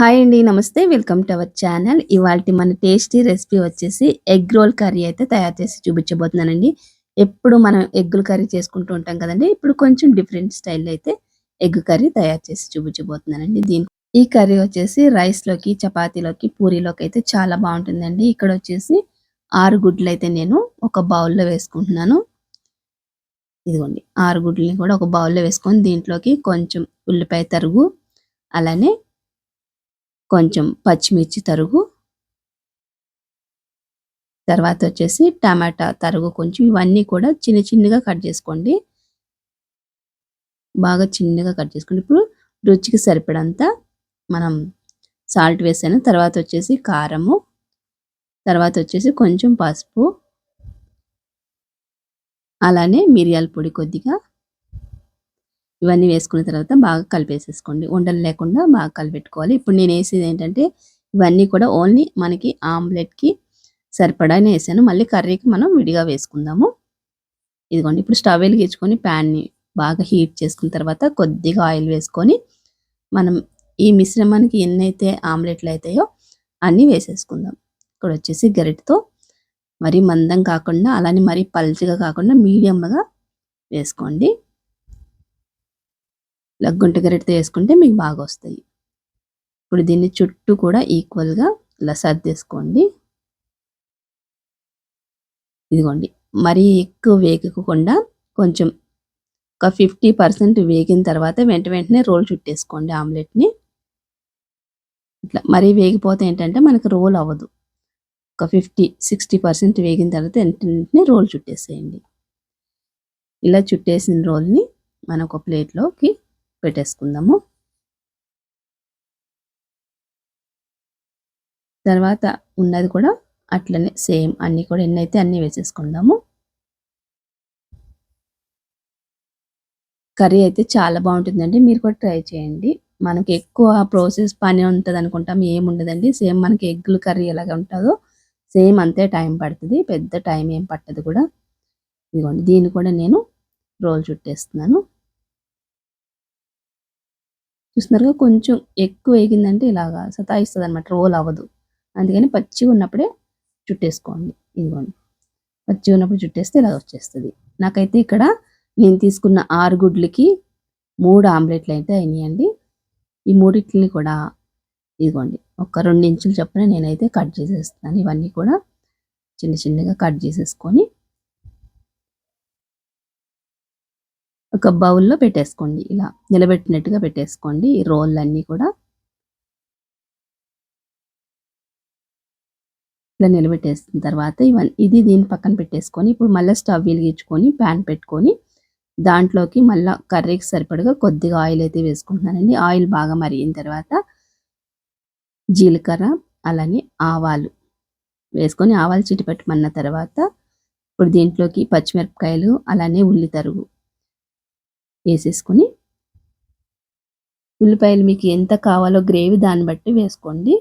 Hi అండి. నమస్తే. Welcome to our channel. ఇవాళ మన టేస్టీ రెసిపీ వచ్చేసి ఎగ్ రోల్ కర్రీ అయితే తయారు చేసి చూపించబోతున్నానండి. ఎప్పుడు మనం ఎగ్గుల కర్రీ చేసుకుంటూ ఉంటాం కదండి ఇప్పుడు కొంచెం డిఫరెంట్ స్టైల్‌లో అయితే ఎగ్ కర్రీ తయారు చేసి చూపించబోతున్నానండి. దీని ఈ కర్రీ వచ్చేసి రైస్‌లోకి, చపాతీలోకి, పూరీలోకి అయితే చాలా బాగుంటుందండి ఇక్కడ వచ్చేసి ఆరు గుడ్లు అయితే నేను ఒక బౌల్‌లో వేసుకుంటున్నాను. ఇదిగోండి ఆరు గుడ్లని కూడా ఒక బౌల్‌లో వేసుకొని దీంట్లోకి కొంచెం ఉల్లిపాయ తరుగు, అలానే కొంచెం పచ్చిమిర్చి తరుగు తర్వాత వచ్చేసి టమాటా తరుగు కొంచెం ఇవన్నీ కూడా చిన్న చిన్నగా కట్ చేసుకోండి. బాగా చిన్నగా కట్ చేసుకోండి. ఇప్పుడు రుచికి సరిపడంత మనం సాల్ట్ వేసాను. తర్వాత వచ్చేసి కారము, తర్వాత వచ్చేసి కొంచెం పసుపు, అలానే మిరియాల పొడి కొద్దిగా ఇవన్నీ వేసుకున్న తర్వాత బాగా కలిపేసేసుకోండి. ఉండలు లేకుండా బాగా కలిపెట్టుకోవాలి. ఇప్పుడు నేను వేసేది ఏంటంటే ఇవన్నీ కూడా ఓన్లీ మనకి ఆమ్లెట్‌కి సరిపడానే వేసాను. మళ్ళీ కర్రీకి మనం విడిగా వేసుకుందాము. ఇదిగోండి ఇప్పుడు స్టవ్ వెలిగించుకొని ప్యాన్‌ని బాగా హీట్ చేసుకున్న తర్వాత కొద్దిగా ఆయిల్ వేసుకొని మనం ఈ మిశ్రమానికి ఎన్నైతే ఆమ్లెట్లు అవుతాయో అన్నీ వేసేసుకుందాం. ఇక్కడ వచ్చేసి గరిటెతో మరీ మందం కాకుండా అలానే మరీ పల్చగా కాకుండా మీడియంగా వేసుకోండి. ఇలా గుంట వేసుకుంటే మీకు బాగా వస్తాయి. ఇప్పుడు దీన్ని చుట్టూ కూడా ఈక్వల్‌గా ఇలా సర్దేసుకోండి. ఇదిగోండి మరీ ఎక్కువ వేగకుండా కొంచెం ఒక 50% వేగిన తర్వాత వెంట వెంటనే రోల్ చుట్టేసుకోండి ఆమ్లెట్‌ని. ఇట్లా మరీ వేగిపోతే ఏంటంటే మనకు రోల్ అవ్వదు. ఒక 50, 60% వేగిన తర్వాత వెంట వెంటనే రోల్ చుట్టేసేయండి. ఇలా చుట్టేసిన రోల్‌ని మనం ఒక ప్లేట్‌లోకి పెట్టేసుకుందాము. తర్వాత ఉన్నది కూడా అట్లనే సేమ్ అన్నీ కూడా ఎన్నైతే అన్నీ వేసేసుకుందాము. కర్రీ అయితే చాలా బాగుంటుందండి మీరు కూడా ట్రై చేయండి. మనకి ఎక్కువ ప్రాసెస్ పని ఉంటుంది అనుకుంటాం ఏముండదండి. సేమ్ మనకి ఎగ్గులు కర్రీ ఎలాగ ఉంటుందో సేమ్ అంతే టైం పడుతుంది పెద్ద టైం ఏం పట్టదు కూడా. ఇదిగోండి దీన్ని కూడా నేను రోల్ చుట్టేస్తున్నాను. చూస్తున్నారుగా కొంచెం ఎక్కువ వేగిందంటే ఇలాగా సతాయిస్తుంది అనమాట రోల్ అవ్వదు. అందుకని పచ్చిగా ఉన్నప్పుడే చుట్టేసుకోండి. ఇదిగోండి. పచ్చిగా ఉన్నప్పుడు చుట్టేస్తే ఇలా వచ్చేస్తుంది నాకైతే ఇక్కడ నేను తీసుకున్న ఆరు గుడ్లకి మూడు ఆమ్లెట్లు అయితే అయినాయండి. ఈ మూడిట్లని కూడా ఇదిగోండి ఒక రెండు ఇంచులు చొప్పున నేనైతే కట్ చేసేస్తున్నాను. ఇవన్నీ కూడా చిన్న చిన్నగా కట్ చేసేసుకొని ఒక బౌల్‌లో పెట్టేసుకోండి. ఇలా నిలబెట్టినట్టుగా పెట్టేసుకోండి. ఈ రోళ్ళన్నీ కూడా. ఇలా నిలబెట్టేసిన తర్వాత ఇవన్నీ ఇది దీని పక్కన పెట్టేసుకొని ఇప్పుడు మళ్ళీ స్టవ్ వెలిగించుకొని ప్యాన్ పెట్టుకొని దాంట్లోకి మళ్ళీ కర్రీకి సరిపడగా కొద్దిగా ఆయిల్ అయితే వేసుకుంటున్నానండి. ఆయిల్ బాగా మరిగిన తర్వాత జీలకర్ర అలానే ఆవాలు వేసుకొని ఆవాలు చిటపటమన్న తర్వాత ఇప్పుడు దీంట్లోకి పచ్చిమిరపకాయలు అలానే ఉల్లి తరుగు వేసేసుకొని ఉల్లిపాయలు మీకు ఎంత కావాలో గ్రేవీ దాన్ని బట్టి వేసుకోండి.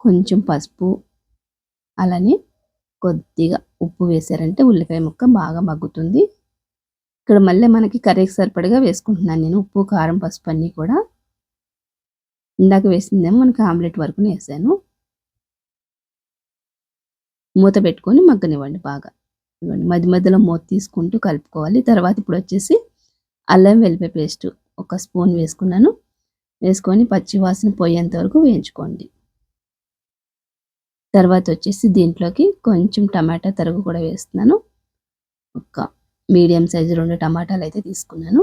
కొంచెం పసుపు అలానే కొద్దిగా ఉప్పు వేసారంటే ఉల్లిపాయ ముక్క బాగా మగ్గుతుంది. ఇక్కడ మళ్ళీ మనకి కర్రీకి సరిపడగా వేసుకుంటున్నాను నేను. ఉప్పు, కారం, పసుపు అన్నీ కూడా. ఇందాక వేసిందేమో మనకి ఆమ్లెట్ వరకునే వేసాను. మూత పెట్టుకొని మగ్గనివ్వండి బాగా. మధ్య మధ్యలో మూత తీసుకుంటూ కలుపుకోవాలి. తర్వాత ఇప్పుడు వచ్చేసి అల్లం వెల్లిపాయ పేస్ట్ ఒక స్పూన్ వేసుకున్నాను. వేసుకొని పచ్చి వాసన పోయేంత వరకు వేయించుకోండి. తర్వాత వచ్చేసి దీంట్లోకి కొంచెం టమాటా తరుగు కూడా వేస్తున్నాను. ఒక మీడియం సైజు రెండు టమాటాలు అయితే తీసుకున్నాను.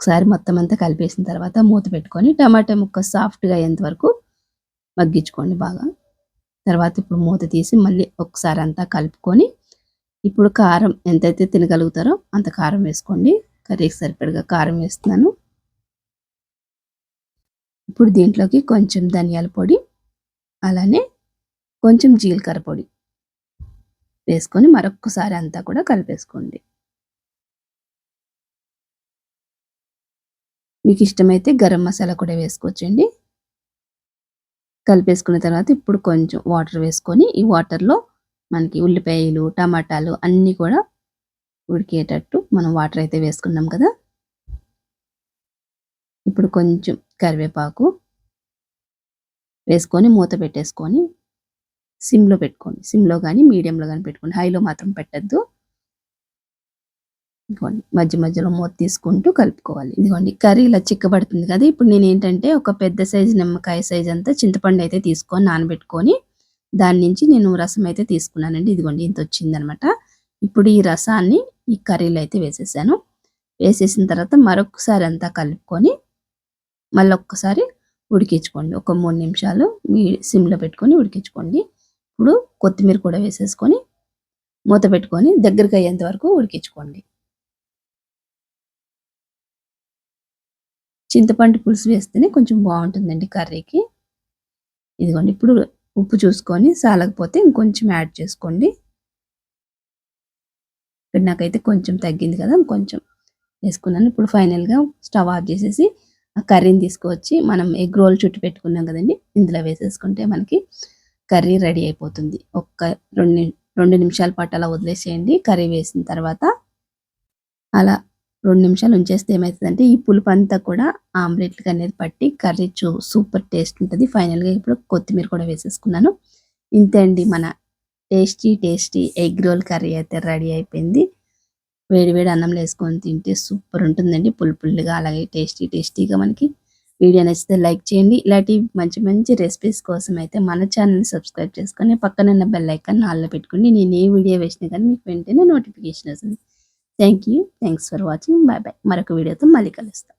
ఒకసారి మొత్తం అంతా కలిపేసిన తర్వాత మూత పెట్టుకొని టమాటా ముక్క సాఫ్ట్‌గా అయ్యేంత వరకు మగ్గించుకోండి బాగా. తర్వాత ఇప్పుడు మూత తీసి మళ్ళీ ఒకసారి అంతా కలుపుకొని ఇప్పుడు కారం ఎంతైతే తినగలుగుతారో అంత కారం వేసుకోండి. కర్రీకి సరిపడగా కారం వేస్తున్నాను. ఇప్పుడు దీంట్లోకి కొంచెం ధనియాల పొడి అలానే కొంచెం జీలకర్ర పొడి వేసుకొని మరొక్కసారి అంతా కూడా కలిపేసుకోండి. మీకు ఇష్టమైతే గరం మసాలా కూడా వేసుకోవచ్చండి. కలిపేసుకున్న తర్వాత ఇప్పుడు కొంచెం వాటర్ వేసుకొని ఈ వాటర్‌లో మనకి ఉల్లిపాయలు, టమాటాలు అన్నీ కూడా ఉడికేటట్టు మనం వాటర్ అయితే వేసుకున్నాం కదా. ఇప్పుడు కొంచెం కరివేపాకు వేసుకొని మూత పెట్టేసుకొని సిమ్లో పెట్టుకోండి. సిమ్లో కానీ మీడియంలో కానీ పెట్టుకోండి. హైలో మాత్రం పెట్టద్దు. ఇదిగోండి మధ్య మధ్యలో మూత తీసుకుంటూ కలుపుకోవాలి. ఇదిగోండి కర్రీ ఇలా చిక్కబడుతుంది కదా ఇప్పుడు నేను ఏంటంటే ఒక పెద్ద సైజు నిమ్మకాయ సైజ్ అంతా చింతపండు అయితే తీసుకొని నానబెట్టుకొని దాని నుంచి నేను రసం అయితే తీసుకున్నానండి. ఇదిగోండి ఇంత వచ్చిందనమాట. ఇప్పుడు ఈ రసాన్ని ఈ కర్రీలో అయితే వేసేసాను. వేసేసిన తర్వాత మరొకసారి అంతా కలుపుకొని మళ్ళీ ఒక్కసారి ఉడికించుకోండి. ఒక మూడు నిమిషాలు మీ సిమ్లో పెట్టుకొని ఉడికించుకోండి. ఇప్పుడు కొత్తిమీర కూడా వేసేసుకొని మూత పెట్టుకొని దగ్గరికి అయ్యేంత వరకు ఉడికించుకోండి. చింతపండు పులుసు వేస్తేనే కొంచెం బాగుంటుందండి కర్రీకి. ఇదిగోండి ఇప్పుడు ఉప్పు చూసుకొని సాలకపోతే ఇంకొంచెం యాడ్ చేసుకోండి. ఇక్కడ నాకైతే కొంచెం తగ్గింది కదా కొంచెం వేసుకున్నాను. ఇప్పుడు ఫైనల్గా స్టవ్ ఆఫ్ చేసేసి ఆ కర్రీని తీసుకువచ్చి మనం ఎగ్ రోల్ చుట్టు పెట్టుకున్నాం కదండి ఇందులో వేసేసుకుంటే మనకి కర్రీ రెడీ అయిపోతుంది. ఒక్క రెండు రెండు నిమిషాల పాటు అలా వదిలేసేయండి కర్రీ వేసిన తర్వాత. అలా రెండు నిమిషాలు ఉంచేస్తే ఏమవుతుందంటే ఈ పులుపు అంతా కూడా ఆమ్లెట్లకు అనేది పట్టి కర్రీ చూ సూపర్ టేస్ట్ ఉంటుంది. ఫైనల్గా ఇప్పుడు కొత్తిమీర కూడా వేసేసుకున్నాను. ఇంతే అండి మన tasty tasty egg roll curry అయితే రెడీ అయిపోయింది. వేడి వేడి అన్నంలో వేసుకొని తింటే సూపర్ ఉంటుందండి. పుల్ పుల్లుగా అలాగే టేస్టీ టేస్టీగా మనకి వీడియో నచ్చితే లైక్ చేయండి. ఇలాంటి మంచి మంచి రెసిపీస్ కోసం అయితే మన ఛానల్ని సబ్స్క్రైబ్ చేసుకొని పక్కన బెల్ ఐకాన్ హాల్లో పెట్టుకోండి. నేను ఏ వీడియో వేసినా కానీ మీకు వెంటనే నోటిఫికేషన్ వస్తుంది. Thank you thanks for watching bye bye మరొక వీడియోతో మళ్ళీ కలుస్తాం.